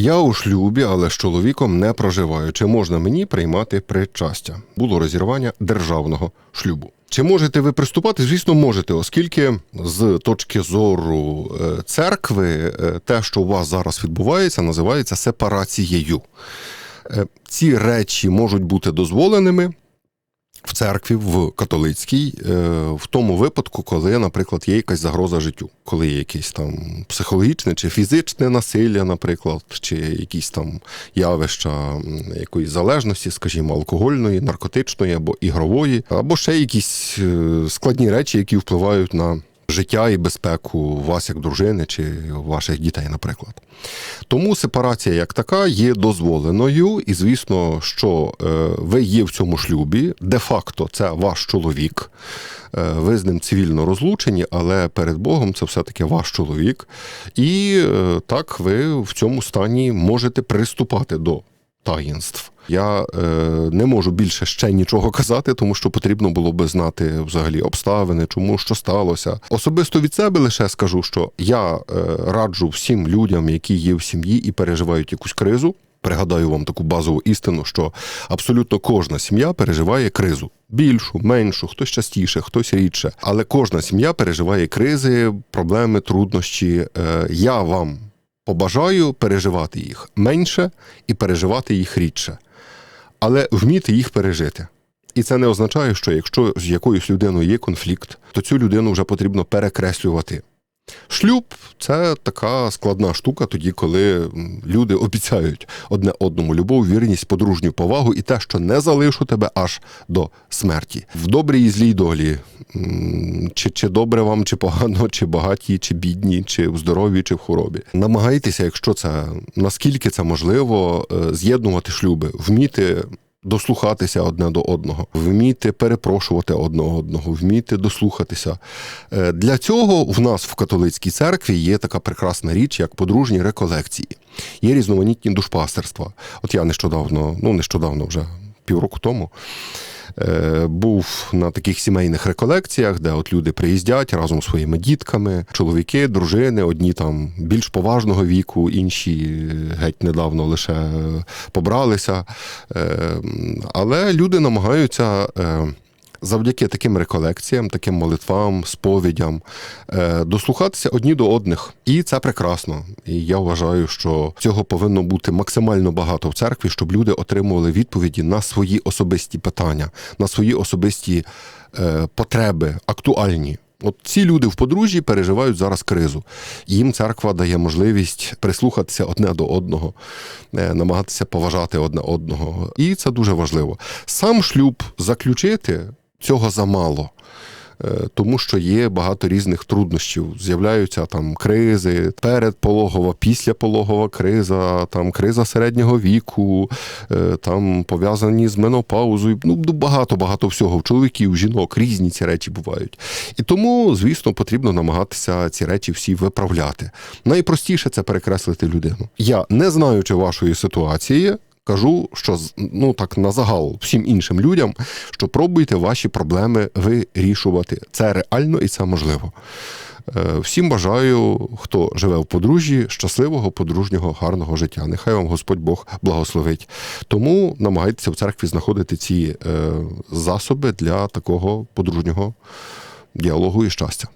Я у шлюбі, але з чоловіком не проживаю. Чи можна мені приймати причастя? Було розірвання державного шлюбу. Чи можете ви приступати? Звісно, можете, оскільки з точки зору е, церкви е, те, що у вас зараз відбувається, називається сепарацією. Е, Ці речі можуть бути дозволеними в церкві, в католицькій, е, в тому випадку, коли, наприклад, є якась загроза життю, коли є якесь там психологічне чи фізичне насилля, наприклад, чи якісь там явища якоїсь залежності, скажімо, алкогольної, наркотичної або ігрової, або ще якісь е, складні речі, які впливають на. Життя і безпеку вас як дружини чи ваших дітей, наприклад. Тому сепарація як така є дозволеною, і звісно, що е, ви є в цьому шлюбі, де-факто це ваш чоловік. Е, Ви з ним цивільно розлучені, але перед Богом це все-таки ваш чоловік. І е, так ви в цьому стані можете приступати до таїнств. Я е, не можу більше ще нічого казати, тому що потрібно було би знати взагалі обставини, чому що сталося. Особисто від себе лише скажу, що я е, раджу всім людям, які є в сім'ї і переживають якусь кризу. Пригадаю вам таку базову істину, що абсолютно кожна сім'я переживає кризу. Більшу, меншу, хтось частіше, хтось рідше. Але кожна сім'я переживає кризи, проблеми, труднощі. Е, Я вам побажаю переживати їх менше і переживати їх рідше, але вміти їх пережити. І це не означає, що якщо з якоюсь людиною є конфлікт, то цю людину вже потрібно перекреслювати. Шлюб це така складна штука, тоді, коли люди обіцяють одне одному любов, вірність, подружню повагу і те, що не залишу тебе аж до смерті. В добрій і злій долі, чи, чи добре вам, чи погано, чи багаті, чи бідні, чи в здоров'ї, чи в хворобі. Намагайтеся, якщо це наскільки це можливо, е, з'єднувати шлюби, вміти дослухатися одне до одного, вміти перепрошувати одне одного, вміти дослухатися. Е, Для цього в нас в католицькій церкві є така прекрасна річ, як подружні реколекції. Є різноманітні душпастерства. От я нещодавно, ну нещодавно вже півроку тому. Е, Був на таких сімейних реколекціях, де от люди приїздять разом зі своїми дітками, чоловіки, дружини, одні там більш поважного віку, інші геть недавно лише е, побралися. Е, Але люди намагаються. Завдяки таким реколекціям, таким молитвам, сповідям, е, дослухатися одні до одних. І це прекрасно. І я вважаю, що цього повинно бути максимально багато в церкві, щоб люди отримували відповіді на свої особисті питання, на свої особисті е, потреби, актуальні. От ці люди в подружжі переживають зараз кризу. Їм церква дає можливість прислухатися одне до одного, е, намагатися поважати одне одного. І це дуже важливо. Сам шлюб заключити цього замало. е, Тому що є багато різних труднощів. З'являються там кризи, передпологова, післяпологова криза, там криза середнього віку, е, там пов'язані з менопаузою. Ну багато багато всього. В чоловіків, жінок різні ці речі бувають. І тому, звісно, потрібно намагатися ці речі всі виправляти. Найпростіше це перекреслити людину. Я не знаючи вашої ситуації. Кажу, що ну так на загал всім іншим людям, що пробуйте ваші проблеми вирішувати. Це реально і це можливо. Е, Всім бажаю, хто живе в подружжі, щасливого, подружнього, гарного життя. Нехай вам Господь Бог благословить. Тому намагайтеся в церкві знаходити ці е, засоби для такого подружнього діалогу і щастя.